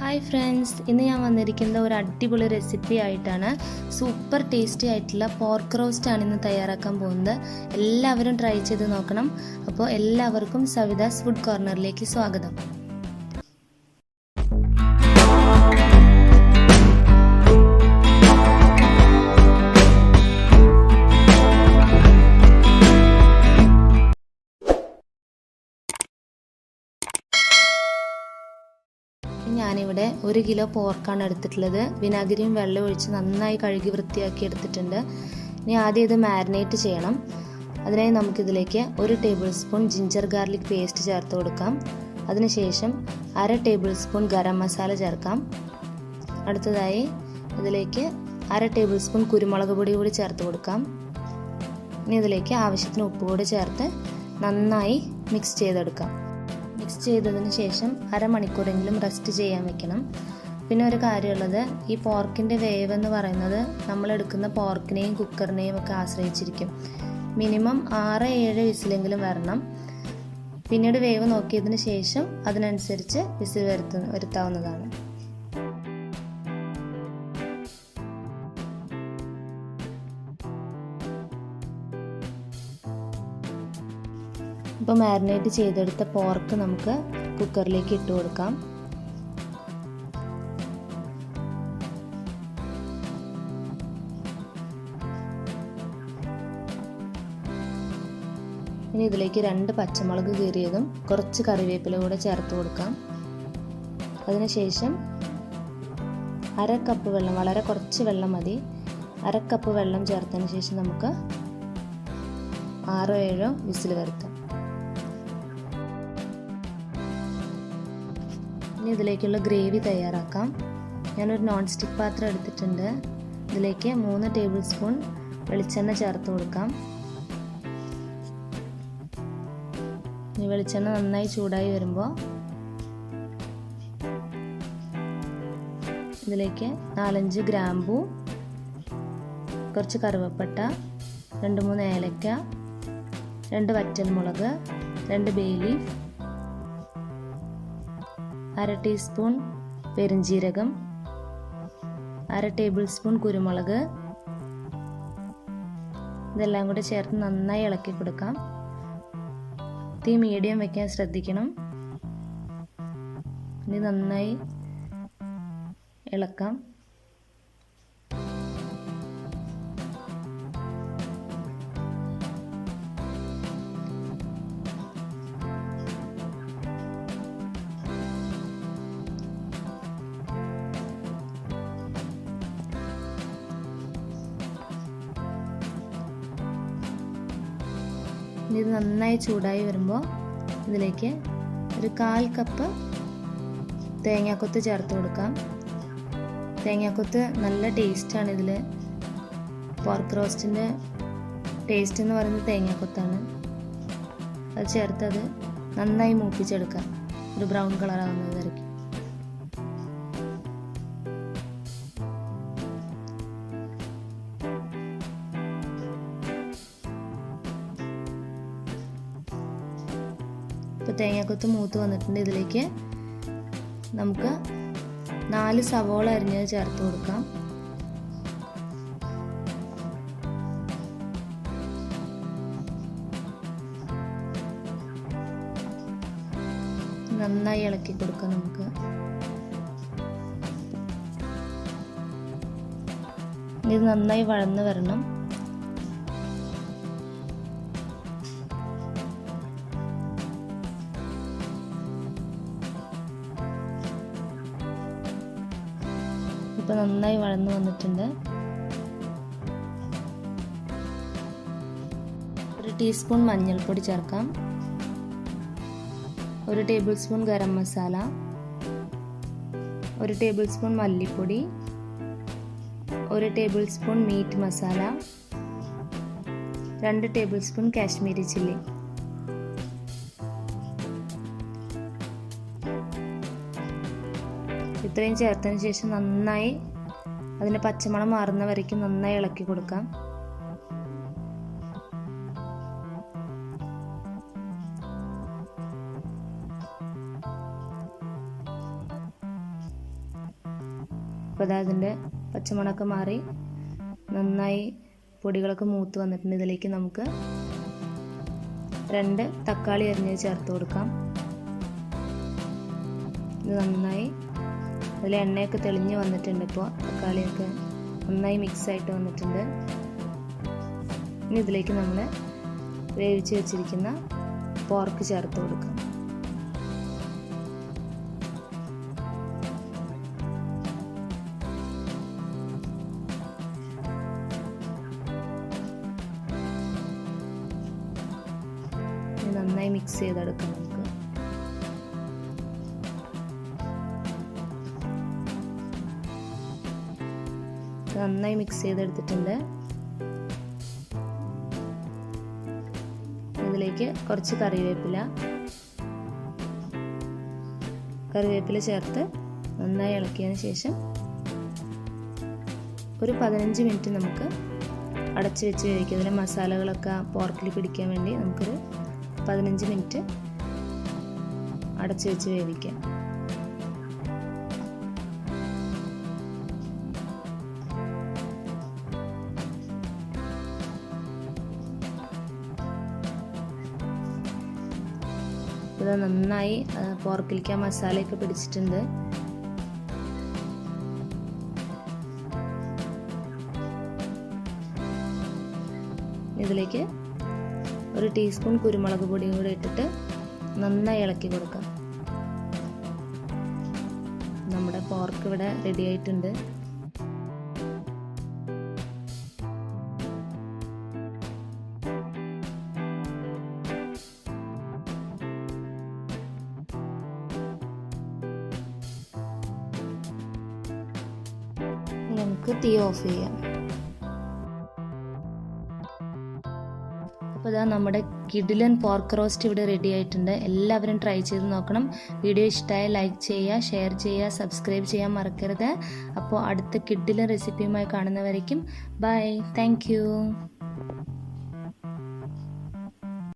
Hi friends ഇന്ന് ഞാൻ വന്നിരിക്കുന്നത് ഒരു അടിപൊളി റെസിപ്പി ആയിട്ടാണ് സൂപ്പർ ടേസ്റ്റി ആയിട്ടുള്ള പോർക്ക് റോസ്റ്റ് ആണ് ഇന്ന് തയ്യാറാക്കാൻ പോകുന്നത്. എല്ലാവരും ട്രൈ ചെയ്ത് നോക്കണം. അപ്പോൾ എല്ലാവർക്കും സവിതാസ് ഫുഡ് കോർണറിലേക്ക് സ്വാഗതം. ഞാനിവിടെ ഒരു കിലോ പോർക്കാണ് എടുത്തിട്ടുള്ളത്. വിനാഗിരിയും വെള്ളം ഒഴിച്ച് നന്നായി കഴുകി വൃത്തിയാക്കി എടുത്തിട്ടുണ്ട്. ഇനി ആദ്യം ഇത് മാരിനേറ്റ് ചെയ്യണം. അതിനായി നമുക്കിതിലേക്ക് ഒരു table spoon ginger garlic paste ചേർത്ത് കൊടുക്കാം. അതിനുശേഷം അര ടേബിൾ സ്പൂൺ ഗരം മസാല ചേർക്കാം. അടുത്തതായി ഇതിലേക്ക് അര ടേബിൾ സ്പൂൺ കുരുമുളക് പൊടി കൂടി ചേർത്ത് കൊടുക്കാം. ഇനി ഇതിലേക്ക് ആവശ്യത്തിന് ഉപ്പ് കൂടി ചേർത്ത് നന്നായി മിക്സ് ചെയ്തെടുക്കാം. മിക്സ് ചെയ്തതിന് ശേഷം അരമണിക്കൂറെങ്കിലും റെസ്റ്റ് ചെയ്യാൻ വെക്കണം. പിന്നെ ഒരു കാര്യമുള്ളത് ഈ പോർക്കിന്റെ വേവ് എന്ന് പറയുന്നത് നമ്മൾ എടുക്കുന്ന പോർക്കിനെയും കുക്കറിനെയും ഒക്കെ ആശ്രയിച്ചിരിക്കും. മിനിമം ആറ് ഏഴ് വിസിലെങ്കിലും വരണം. പിന്നീട് വേവ് നോക്കിയതിന് ശേഷം അതിനനുസരിച്ച് വിസിൽ വരുത്തു വരുത്താവുന്നതാണ്. ഇപ്പോൾ മാരിനേറ്റ് ചെയ്തെടുത്ത പോർക്ക് നമുക്ക് കുക്കറിലേക്ക് ഇട്ട് കൊടുക്കാം. ഇനി ഇതിലേക്ക് രണ്ട് പച്ചമുളക് കീറിയതും കുറച്ച് കറിവേപ്പില കൂടെ ചേർത്ത് കൊടുക്കാം. അതിനുശേഷം അര കപ്പ് വെള്ളം വളരെ കുറച്ച് വെള്ളം മതി. അര കപ്പ് വെള്ളം ചേർത്തതിന് ശേഷം നമുക്ക് ആറോ ഏഴോ വിസിൽ വരുത്താം. ഇനി ഇതിലേക്കുള്ള ഗ്രേവി തയ്യാറാക്കാം. ഞാനൊരു നോൺ സ്റ്റിക്ക് പാത്രം എടുത്തിട്ടുണ്ട്. ഇതിലേക്ക് മൂന്ന് ടേബിൾ സ്പൂൺ വെളിച്ചെണ്ണ ചേർത്ത് കൊടുക്കാം. ഈ വെളിച്ചെണ്ണ നന്നായി ചൂടായി വരുമ്പോൾ ഇതിലേക്ക് നാലഞ്ച് ഗ്രാമ്പു കുറച്ച് കറുവപ്പട്ട രണ്ട് മൂന്ന് ഏലക്ക രണ്ട് വറ്റൽമുളക് രണ്ട് ബേ ലീഫ് അര ടീസ്പൂൺ പെരുംജീരകം അര ടേബിൾ സ്പൂൺ കുരുമുളക്. ഇതെല്ലാം കൂടി ചേർത്ത് നന്നായി ഇളക്കി കൊടുക്കാം. തീ മീഡിയം വെക്കാൻ ശ്രദ്ധിക്കണം. ഇനി നന്നായി ഇളക്കാം. ഇത് നന്നായി ചൂടായി വരുമ്പോൾ ഇതിലേക്ക് ഒരു കാൽ കപ്പ് തേങ്ങാക്കൊത്ത് ചേർത്ത് കൊടുക്കാം. തേങ്ങാക്കൊത്ത് നല്ല ടേസ്റ്റാണ് ഇതിൽ പോർക്ക് റോസ്റ്റിന്റെ ടേസ്റ്റ് എന്ന് പറയുന്നത് തേങ്ങാക്കൊത്താണ്. അത് ചേർത്ത് അത് നന്നായി മൂപ്പിച്ചെടുക്കാം. ഒരു ബ്രൗൺ കളർ ആവുന്നത് വരയ്ക്കും. തേങ്ങാക്കൊത്ത് മൂത്ത് വന്നിട്ടുണ്ട്. ഇതിലേക്ക് നമുക്ക് നാല് സവോള അരിഞ്ഞത് ചേർത്ത് കൊടുക്കാം. നന്നായി ഇളക്കി കൊടുക്കാം നമുക്ക്. ഇത് നന്നായി വഴന്ന് വരണം. ഇപ്പോൾ നന്നായി വളർന്നു വന്നിട്ടുണ്ട്. ഒരു ടീസ്പൂൺ മഞ്ഞൾപ്പൊടി ചേർക്കാം. ഒരു ടേബിൾ സ്പൂൺ ഗരം മസാല. ഒരു ടേബിൾ സ്പൂൺ മല്ലിപ്പൊടി. ഒരു ടേബിൾ സ്പൂൺ മീറ്റ് മസാല. രണ്ട് ടേബിൾ സ്പൂൺ കാശ്മീരി ചില്ലി. ഇത്രയും ചേർത്തതിന് ശേഷം നന്നായി അതിന്റെ പച്ചമണം മാറുന്ന വരയ്ക്കും നന്നായി ഇളക്കി കൊടുക്കാം. അപ്പോൾ അതാ അതിന്റെ പച്ചമണമൊക്കെ മാറി നന്നായി പൊടികളൊക്കെ മൂത്ത് വന്നിട്ടുണ്ട്. ഇതിലേക്ക് നമുക്ക് രണ്ട് തക്കാളി അരിഞ്ഞ് ചേർത്ത് കൊടുക്കാം. ഇത് നന്നായി അതിൽ എണ്ണയൊക്കെ തെളിഞ്ഞ് വന്നിട്ടുണ്ട് ഇപ്പോൾ തക്കാളിയൊക്കെ നന്നായി മിക്സ് ആയിട്ട് വന്നിട്ടുണ്ട്. ഇനി ഇതിലേക്ക് നമ്മൾ വേവിച്ച് വെച്ചിരിക്കുന്ന പോർക്ക് ചേർത്ത് കൊടുക്കാം. നന്നായി മിക്സ് ചെയ്തെടുക്കാം നന്നായി മിക്സ് ചെയ്തെടുത്തിട്ടുണ്ട്. ഇതിലേക്ക് കുറച്ച് കറിവേപ്പില. കറിവേപ്പില ചേർത്ത് നന്നായി ഇളക്കിയതിന് ശേഷം ഒരു പതിനഞ്ച് മിനിറ്റ് നമുക്ക് അടച്ചു വെച്ച് വേവിക്കാം. അതിലെ മസാലകളൊക്കെ പോർക്കിൽ പിടിക്കാൻ വേണ്ടി നമുക്കൊരു പതിനഞ്ച് മിനിറ്റ് അടച്ചു വെച്ച് വേവിക്കാം. ഇത് നന്നായി പോർക്കിലേക്ക് മസാലയൊക്കെ പിടിച്ചിട്ടുണ്ട്. ഇതിലേക്ക് ഒരു ടീസ്പൂൺ കുരുമുളക് പൊടിയും കൂടി ഇട്ടിട്ട് നന്നായി ഇളക്കി കൊടുക്കാം. നമ്മുടെ പോർക്ക് ഇവിടെ റെഡി ആയിട്ടുണ്ട്. നമുക്ക് തീ ഓഫ് ചെയ്യാം അപ്പോൾ ഇതാ നമ്മുടെ കിഡിലൻ പോർക്ക് റോസ്റ്റ് ഇവിടെ റെഡി ആയിട്ടുണ്ട്. എല്ലാവരും ട്രൈ ചെയ്ത് നോക്കണം. വീഡിയോ ഇഷ്ടമായ ലൈക്ക് ചെയ്യുക ഷെയർ ചെയ്യുക സബ്സ്ക്രൈബ് ചെയ്യാൻ മറക്കരുത്. അപ്പോൾ അടുത്ത കിഡിലൻ റെസിപ്പിയുമായി കാണുന്നവരേക്കും ബൈ താങ്ക്